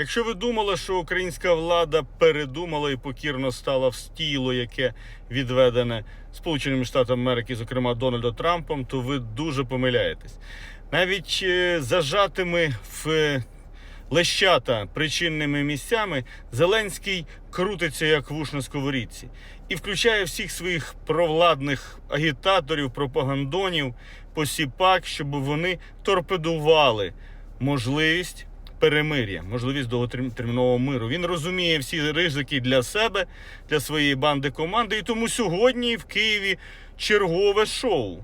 Якщо ви думали, що українська влада передумала і покірно стала в стіло, яке відведене Сполученими Штатами Америки, зокрема Дональдом Трампом, то ви дуже помиляєтесь. Навіть е, зажатими в е, лещата причинними місцями Зеленський крутиться як вуш на сковорідці і включає всіх своїх провладних агітаторів, пропагандонів, посіпак, щоб вони торпедували можливість перемир'я, можливість довготермінового миру. Він розуміє всі ризики для себе, для своєї банди команди. І тому сьогодні в Києві чергове шоу.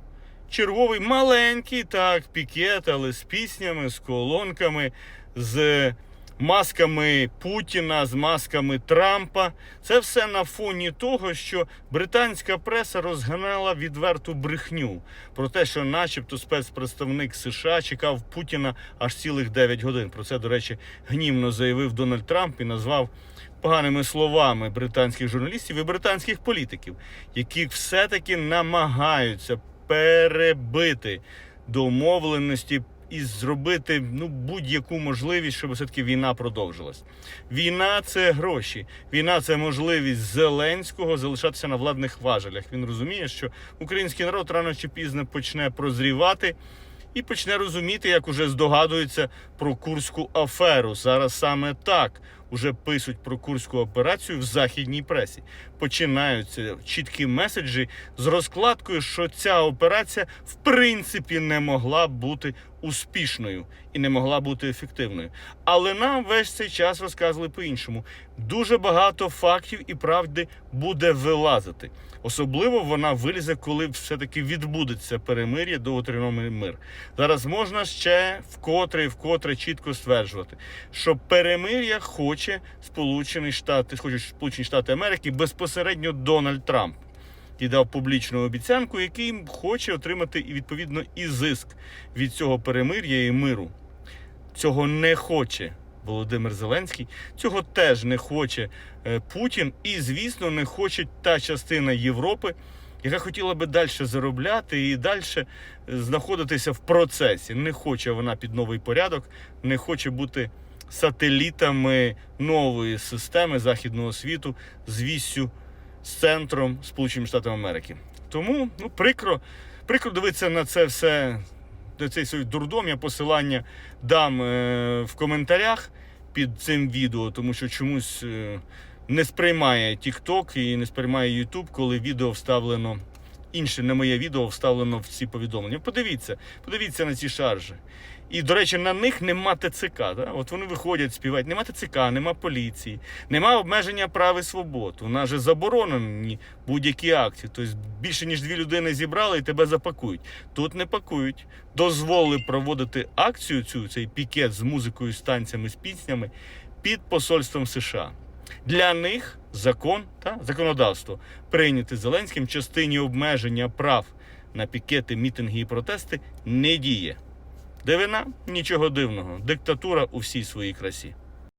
Черговий маленький так, пікет, але з піснями, з колонками, з масками Путіна, з масками Трампа. Це все на фоні того, що британська преса розганала відверту брехню про те, що, начебто, спецпредставник США чекав Путіна аж цілих 9 годин. Про це, до речі, гнівно заявив Дональд Трамп і назвав. Поганими словами британських журналістів і британських політиків, які все-таки намагаються перебити домовленості і зробити ну будь-яку можливість, щоб все-таки війна продовжилась. Війна це гроші. Війна це можливість Зеленського залишатися на владних важелях. Він розуміє, що український народ рано чи пізно почне прозрівати. І почне розуміти, як уже здогадується про курську аферу. Зараз саме так уже пишуть про курську операцію в західній пресі. Починаються чіткі меседжі з розкладкою, що ця операція в принципі не могла бути успішною і не могла бути ефективною. Але нам весь цей час розказували по-іншому. Дуже багато фактів і правди буде вилазити. Особливо вона вилізе, коли все-таки відбудеться перемир'я довготривалий мир. Зараз можна ще вкотре і вкотре чітко стверджувати, що перемир'я хоче Сполучені Штати, хочуть Сполучені Штати Америки безпосередньо Дональд Трамп. І дав публічну обіцянку, який хоче отримати і відповідно і зиск від цього перемир'я і миру. Цього не хоче Володимир Зеленський, цього теж не хоче е, Путін, і, звісно, не хоче та частина Європи, яка хотіла би далі заробляти і далі знаходитися в процесі. Не хоче вона під новий порядок, не хоче бути сателітами нової системи західного світу з віссю з центром Сполучених Штатів Америки. Тому ну прикро, прикро дивитися на це все. До цей свій дурдом я посилання дам е, в коментарях під цим відео, тому що чомусь е, не сприймає TikTok і не сприймає YouTube, коли відео вставлено інше, не моє відео вставлено в ці повідомлення. Подивіться, подивіться на ці шаржі. І, до речі, на них нема ТЦК. Да? От вони виходять, співають. Нема ТЦК, нема поліції, нема обмеження прав і свобод. У нас же заборонені будь-які акції. Тобто більше ніж дві людини зібрали і тебе запакують. Тут не пакують. Дозволили проводити акцію цю цей пікет з музикою, з танцями, з піснями під посольством США. Для них закон та законодавство прийняте Зеленським в частині обмеження прав на пікети, мітинги і протести не діє. Дивина нічого дивного. Диктатура у всій своїй красі.